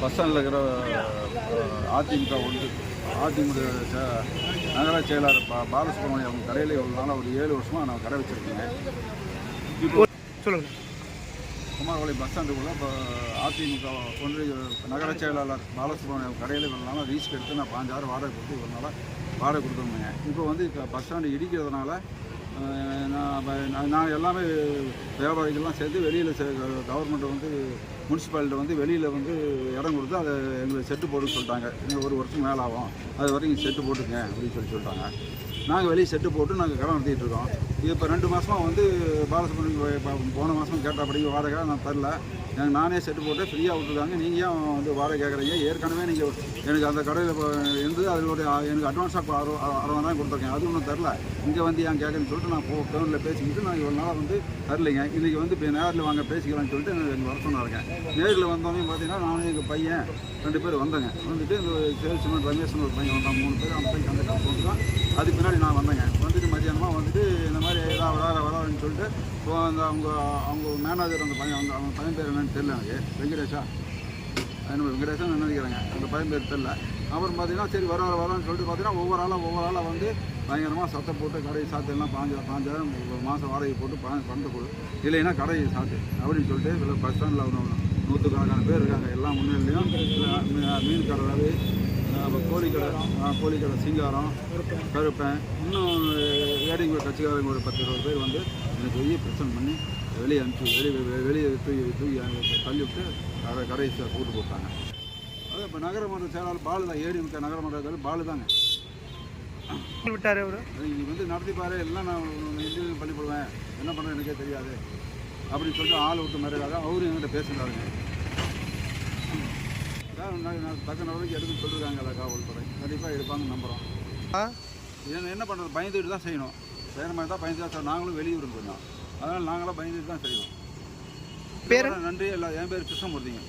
Bus ஸ்டாண்டில் இருக்கிற அதிமுக ஒன்று அதிமுக சே- நகர செயலாளர் பா பாலசுப்ரமணியம் அவங்க கடையில் இவ்வளோ நாளாக ஒரு ஏழு வருஷமாக நான் கடை வச்சுருக்கேங்க இப்போ சொல்லுங்க. குமாரபாளையம் பஸ் ஸ்டாண்டுக்குள்ளே இப்போ அதிமுக ஒன்றிய நகர செயலாளர் பாலசுப்ரமணியம் கடையில் இவ்வளோ நாளாக ரீஸ்க் எடுத்து நான் பாஞ்சாயிரம் வாடகை கொடுத்து இவ்வளோ நாளாக வாடகை கொடுத்துருந்தேங்க இப்போ வந்து இப்போ பஸ் ஸ்டாண்டு இடிக்கிறதுனால நான் நான் நான் எல்லாமே வியாபாரிகள்லாம் சேர்ந்து வெளியில் கவர்மெண்ட் வந்து முனிசிபாலிட்டி வந்து வெளியில் வந்து இடம் கொடுத்து அதை எங்களுக்கு செட்டு போட்டு சொல்லிட்டாங்க. இன்னும் ஒரு வருஷம் மேலே ஆகும் அது வரைக்கும் செட்டு போட்டுங்க அப்படின்னு சொல்லி சொல்லிட்டாங்க. நாங்கள் வெளியே செட்டு போட்டு நாங்கள் கடை நடத்திட்டு இருக்கோம். இப்போ ரெண்டு மாதமாக வந்து பாலசுப்ரமணியம் போன மாதம் கேட்டபடி வாடகை நான் தரல. எனக்கு நானே செட்டு போட்டு ஃப்ரீயாக விட்டுருக்காங்க. நீங்கள் ஏன் வந்து வாடகை கேட்குறீங்க ஏற்கனவே நீங்கள் எனக்கு அந்த கடையில் இப்போ இருந்து அதனுடைய எனக்கு அட்வான்ஸாக அறு அறுபதாயிரம் கொடுத்துருக்கேன். அது ஒன்றும் தரல. இங்கே வந்து ஏன் கேட்குறேன்னு சொல்லிட்டு நான் போ ஃபோனில் பேசிக்கிட்டு நான் இவ்வளோ நாளாக வந்து தரலைங்க. இன்றைக்கி வந்து இப்போ நேரில் வாங்க பேசிக்கலாம்னு சொல்லிட்டு எனக்கு வர சொன்னாருங்க. நேரில் வந்தோடனே பார்த்தீங்கன்னா நானும் எங்கள் பையன் ரெண்டு பேர் வந்தேங்க. வந்துட்டு இந்த சேல்ஸ்மேன் ரமேஷ்னு ஒரு பையன் வந்தான். மூணு பேர் அந்த பையன் அந்த தான் அதுக்கு பின்னாடி நான் வந்தேங்க. வந்துட்டு மத்தியானமாக வந்துட்டு இந்த மாதிரி ஏதாவது வராத வராதுன்னு சொல்லிட்டு இப்போ அந்த அவங்க அவங்க மேனேஜர் அந்த பையன் அந்த அவங்க பையன் பேர் என்னன்னு தெரியல எனக்கு. வெங்கடேஷா. என்ன வெங்கடேசன் நினைக்கிறாங்க. அந்த பையன் பேர் தெரில அப்புறம் பார்த்தீங்கன்னா சரி வர வரான்னு சொல்லிட்டு பார்த்தீங்கன்னா ஒவ்வொரு ஆளாக ஒவ்வொரு ஆளாக வந்து பயங்கரமாக சத்தம் போட்டு கடை சாத்தெல்லாம் எல்லாம் பாஞ்சாயிரம் ஒரு மாதம் வாடகை போட்டு பண பண்ண கொடு. இல்லைன்னா கடையை சாத்து அப்படின்னு சொல்லிட்டு இதில் பஸ் ஸ்டாண்டில் ஒரு நூற்றுக்கணக்கான பேர் இருக்காங்க. எல்லா முன்னிலையும் மீன் கடை அப்புறம் கோழிக்கடை கோழிக்கடை சிங்காரம் கருப்பேன் இன்னும் ஏடிங்க கட்சிக்காரங்க ஒரு பத்து இருபது பேர் வந்து எனக்கு பெரிய பிரச்சனை பண்ணி வெளியே அனுப்பிச்சு வெளியே வெளியே தூக்கி தூக்கி அங்க தள்ளி விட்டு கடை கடையை கூட்டு போட்டாங்க. அது இப்போ நகரமன்ற செயலாளர் பாலு தான் ஏடிஎம்கே நகரமன்ற பாலு தாங்க. விட்டாரு அவரு? நீ வந்து நடத்திப்பாரு எல்லாம் நான் இன்டர்வியூ பண்ணி போடுவேன். என்ன பண்ணுறது எனக்கே தெரியாது. அப்படின்னு சொல்லிட்டு ஆள் விட்டு மிரட்டாங்க அவரும் என்கிட்ட பேசுகிறாருங்க தக்க நடவடிக்கை எடுத்து சொல்லிருக்காங்கல்ல காவல்துறை. கண்டிப்பாக எடுப்பாங்கன்னு நம்புகிறோம் என்ன என்ன பண்ணுறது பயந்துட்டு தான் செய்யணும். செய்கிற மாதிரி தான் பயந்து தான் நாங்களும் வெளியூர் கொஞ்சம் அதனால் நாங்களாம் பயந்துட்டு தான் செய்யணும். பேரு? நன்றி இல்லை என் பேர் கிருஷ்ணமூர்த்திங்க.